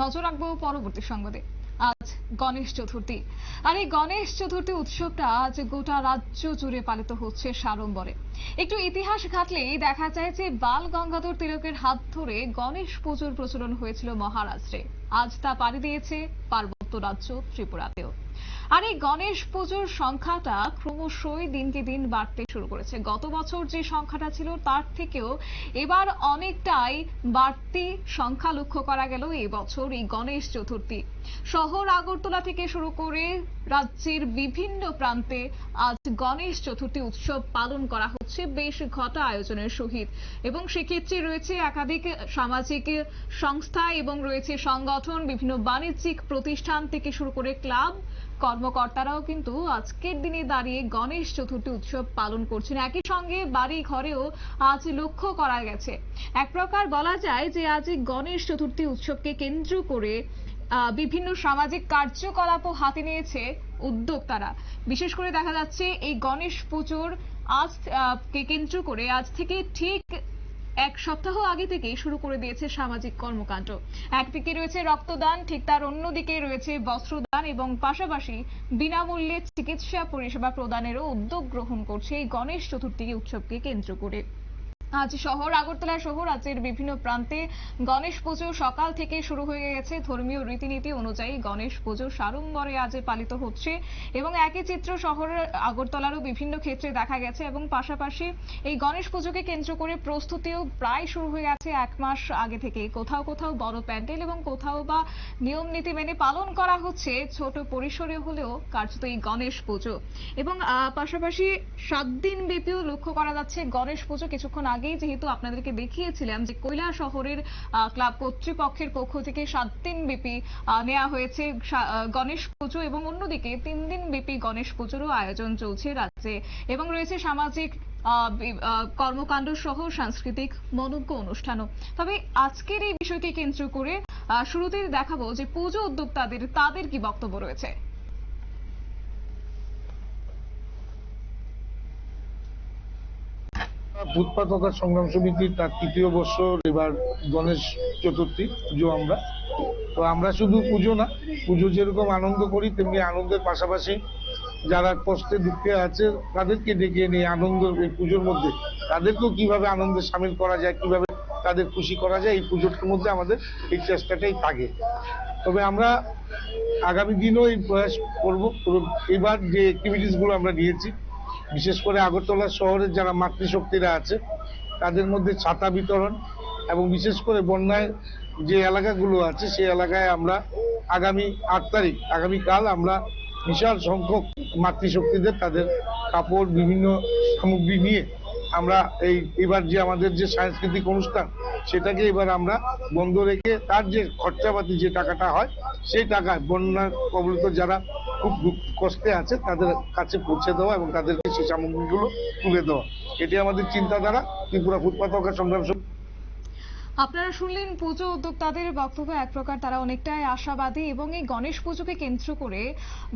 নজর রাখব পরবর্তী সংবাদে। আজ গণেশ চতুর্থী। আর এই গণেশ চতুর্থী উৎসবটা আজ গোটা রাজ্য জুড়ে পালিত হচ্ছে সাড়ম্বরে। একটু ইতিহাস ঘাটলেই দেখা যায় যে বাল গঙ্গাধর তিলকের হাত ধরে গণেশ পুজোর প্রচলন হয়েছিল মহারাষ্ট্রে। আজ তা পাড়ি দিয়েছে পার্বত্য রাজ্য ত্রিপুরাতেও। আর এই গণেশ পুজোর সংখ্যাটা ক্রমশই দিনকে দিন বাড়তে শুরু করেছে। গত বছর যে সংখ্যাটা ছিল তার থেকেও এবার অনেকটাই বাড়তি সংখ্যা লক্ষ্য করা গেল এই বছর এই গণেশ চতুর্থী। শহর আগরতলা থেকে শুরু করে রাজ্যের বিভিন্ন প্রান্তে আজ গণেশ চতুর্থী উৎসব পালন করা হচ্ছে। বেশ ঘটা আয়োজনের সহিত এবং সেক্ষেত্রে রয়েছে একাধিক সামাজিক সংস্থা এবং রয়েছে সংগঠন, বিভিন্ন বাণিজ্যিক প্রতিষ্ঠান থেকে শুরু করে ক্লাব কর্মকর্তারাও কিন্তু আজকের দিনে দাঁড়িয়ে গণেশ চতুর্থী উৎসব পালন করছেন। একই সঙ্গে বাড়ি ঘরেও আজ লক্ষ্য করা গেছে। এক প্রকার বলা যায় যে আজ গণেশ চতুর্থী উৎসবকে কেন্দ্র করে বিভিন্ন সামাজিক কার্যকলাপও হাতে নিয়েছে উদ্যোক্তারা। বিশেষ করে দেখা যাচ্ছে এই গণেশ পুজোর আজ কে কেন্দ্র করে আজ থেকে ঠিক এক সপ্তাহ আগে থেকেই শুরু করে দিয়েছে সামাজিক কর্মকাণ্ড। একদিকে রয়েছে রক্তদান, ঠিক তার অন্যদিকে রয়েছে বস্ত্রদান এবং পাশাপাশি বিনামূল্যে চিকিৎসা পরিষেবা প্রদানেরও উদ্যোগ গ্রহণ করছে এই গণেশ চতুর্থী উৎসবকে কেন্দ্র করে। আজ শহর আগরতলা সহ রাজ্যের বিভিন্ন প্রান্তে গণেশ পুজো সকাল থেকে শুরু হয়ে গেছে। ধর্মীয় রীতিনীতি অনুযায়ী গণেশ পুজো সাড়ম্বরে আজ পালিত হচ্ছে এবং একই চিত্র শহরের আগরতলারও বিভিন্ন ক্ষেত্রে দেখা গেছে এবং পাশাপাশি এই গণেশ পুজোকে কেন্দ্র করে প্রস্তুতিও প্রায় শুরু হয়ে গেছে এক মাস আগে থেকে। কোথাও কোথাও বড় প্যান্ডেল এবং কোথাও বা নিয়ম নীতি মেনে পালন করা হচ্ছে ছোট পরিসরে হলেও কার্যত এই গণেশ পুজো। এবং পাশাপাশি সাত দিন ব্যাপীও লক্ষ্য করা যাচ্ছে গণেশ পুজো কিছুক্ষণ আগেই যেহেতু আপনাদেরকে দেখিয়েছিলাম যে কৈলা শহরের ক্লাব কর্তৃপক্ষের পক্ষ থেকে সাত দিন ব্যাপী নেওয়া হয়েছে গণেশ পুজো এবং অন্যদিকে তিন দিন ব্যাপী গণেশ পুজোরও আয়োজন চলছে রাজ্যে। এবং রয়েছে সামাজিক কর্মকাণ্ড সহ সাংস্কৃতিক মনোজ্ঞ অনুষ্ঠানও। তবে আজকের এই বিষয়কে কেন্দ্র করে শুরুতেই দেখাবো যে পুজো উদ্যোক্তাদের তাদের কি বক্তব্য রয়েছে। হকার সংগ্রাম সমিতির তার তৃতীয় বর্ষর এবার গণেশ চতুর্থী, পুজো আমরা। তো আমরা শুধু পুজো না, পুজো যেরকম আনন্দ করি, তেমনি আনন্দের পাশাপাশি যারা কষ্টে দুঃখে আছে, তাদেরকে ডেকে নিয়ে আনন্দ, এই পুজোর মধ্যে তাদেরকেও কীভাবে আনন্দে সামিল করা যায়, কীভাবে তাদের খুশি করা যায়, এই পুজোটার মধ্যে আমাদের এই চেষ্টাটাই থাকে। তবে আমরা আগামী দিনও এই প্রয়াস করব এবার যে অ্যাক্টিভিটিসগুলো আমরা নিয়েছি বিশেষ করে আগরতলা শহরের যারা মাতৃশক্তিরা আছে, তাদের মধ্যে ছাতা বিতরণ এবং বিশেষ করে বন্যায় যে এলাকাগুলো আছে, সেই এলাকায় আমরা আগামী আট তারিখ আগামীকাল আমরা বিশাল সংখ্যক মাতৃশক্তিদের তাদের কাপড়, বিভিন্ন সামগ্রী নিয়ে আমরা এই, এবার যে আমাদের যে সাংস্কৃতিক অনুষ্ঠান, সেটাকে এবার আমরা বন্ধ রেখে তার যে খরচাপাতি যে টাকাটা হয়, সেই টাকায় বন্যা কবলিত যারা খুব কষ্টে আছে, তাদের কাছে পৌঁছে দেওয়া এবং তাদেরকে সেই সামগ্রীগুলো তুলে দেওয়া। এটি আমাদের চিন্তাধারা, ত্রিপুরা ফুটপাত সংগ্রাম আপনারা শুনলেন পুজো উদ্যোক্তাদের বক্তব্য, এক প্রকার তারা অনেকটাই আশাবাদী এবং এই গণেশ পুজোকে কেন্দ্র করে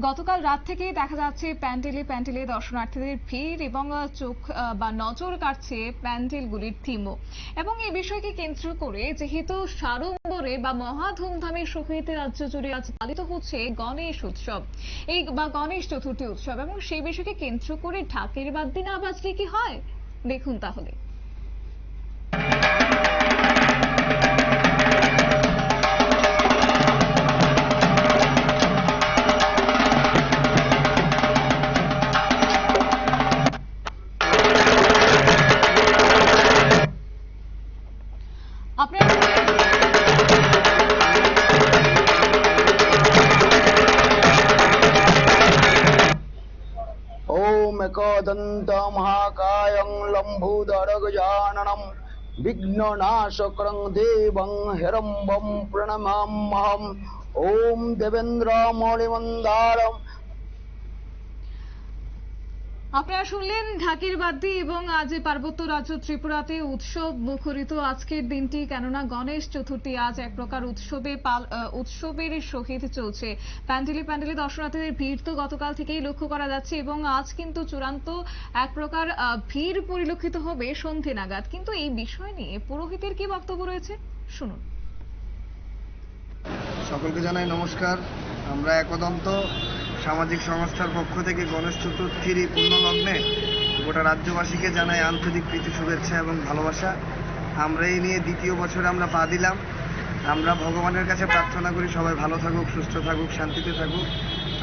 গতকাল রাত থেকেই দেখা যাচ্ছে প্যান্ডেলে প্যান্ডেলে দর্শনার্থীদের ভিড় এবং চোখ বা নজর কাটছে প্যান্ডেলগুলির থিমও। এবং এই বিষয়কে কেন্দ্র করে যেহেতু সাড়ম্বরে বা মহা ধুমধামের সহিত রাজ্য জুড়ে আজ পালিত হচ্ছে গণেশ উৎসব, এই বা গণেশ চতুর্থী উৎসব এবং সেই বিষয়কে কেন্দ্র করে ঢাকের বাদ্যি না বাজলে কি হয়? দেখুন তাহলে। ॐ एकदन्तमहाकायं लम्बोदरगजाननं विघ्ननाशक्रं देवं हिरम्बं प्रणमाम्यहम् ॐ देवेन्द्रमौलिमन्दारम् আপনারা শুনলেন ঢাকের বাদ্যি এবং আজ পার্বত্য রাজ্য ত্রিপুরাতে উৎসব মুখরিত আজকের দিনটি, কেননা গণেশ চতুর্থী আজ এক প্রকার উৎসবে উৎসবের সহিত চলছে। প্যান্ডেলে প্যান্ডেলে দর্শনার্থীদের ভিড় তো গতকাল থেকেই লক্ষ্য করা যাচ্ছে এবং আজ কিন্তু চূড়ান্ত এক প্রকার ভিড় পরিলক্ষিত হবে সন্ধে নাগাদ। কিন্তু এই বিষয় নিয়ে পুরোহিতের কি বক্তব্য রয়েছে? শুনুন। সকলকে জানাই নমস্কার। আমরা একদন্ত সামাজিক সংস্থার পক্ষ থেকে গণেশ চতুর্থীর এই লগ্নে গোটা রাজ্যবাসীকে জানাই আন্তরিক প্রীতি, শুভেচ্ছা এবং ভালোবাসা। আমরা এই নিয়ে দ্বিতীয় বছরে আমরা পা দিলাম। আমরা ভগবানের কাছে প্রার্থনা করি সবাই ভালো থাকুক, সুস্থ থাকুক, শান্তিতে থাকুক।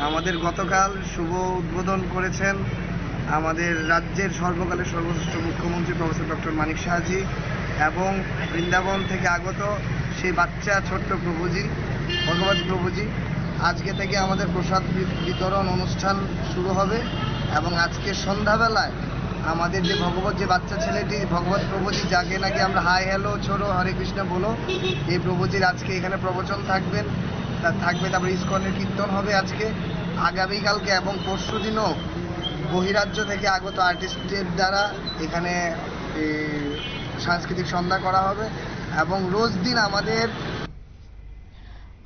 আমাদের গতকাল শুভ উদ্বোধন করেছেন আমাদের রাজ্যের সর্বকালের সর্বশ্রেষ্ঠ মুখ্যমন্ত্রী প্রফেসর ডক্টর মানিক শাহজি এবং বৃন্দাবন থেকে আগত সেই বাচ্চা ছোট্ট প্রভুজি, ভগবত প্রভুজি। আজকে থেকে আমাদের প্রসাদ বিতরণ অনুষ্ঠান শুরু হবে এবং আজকে সন্ধ্যাবেলায় আমাদের যে ভগবত যে বাচ্চা ছেলেটি ভগবত প্রভুজি, যাকে নাকি আমরা হাই হ্যালো, ছোড়ো, হরে কৃষ্ণ বলো, এই প্রভুজির আজকে এখানে প্রবচন থাকবেন। তা থাকবে তারপরে ইস্কনের কীর্তন হবে আজকে। আগামীকালকে এবং পরশু দিনও বহিরাজ্য থেকে আগত আর্টিস্টদের দ্বারা এখানে সাংস্কৃতিক সন্ধ্যা করা হবে। এবং রোজ দিন আমাদের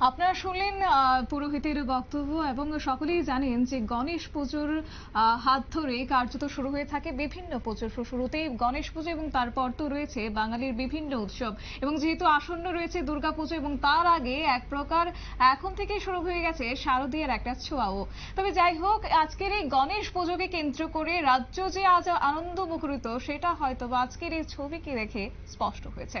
আপনারা শুনলেন পুরোহিতের বক্তব্য এবং সকলেই জানেন যে গণেশ পুজোর হাত ধরে কার্যত শুরু হয়ে থাকে বিভিন্ন পুজো শুরুতেই গণেশ পুজো এবং তারপর তো রয়েছে বাঙালির বিভিন্ন উৎসব। এবং যেহেতু আসন্ন রয়েছে দুর্গা পুজো এবং তার আগে এক প্রকার এখন থেকে শুরু হয়ে গেছে শারদীয়ার একটা ছোঁয়াও। তবে যাই হোক, আজকের এই গণেশ পুজোকে কেন্দ্র করে রাজ্য যে আজ আনন্দ মুখরিত সেটা হয়তো আজকের এই ছবিকে দেখে স্পষ্ট হয়েছে।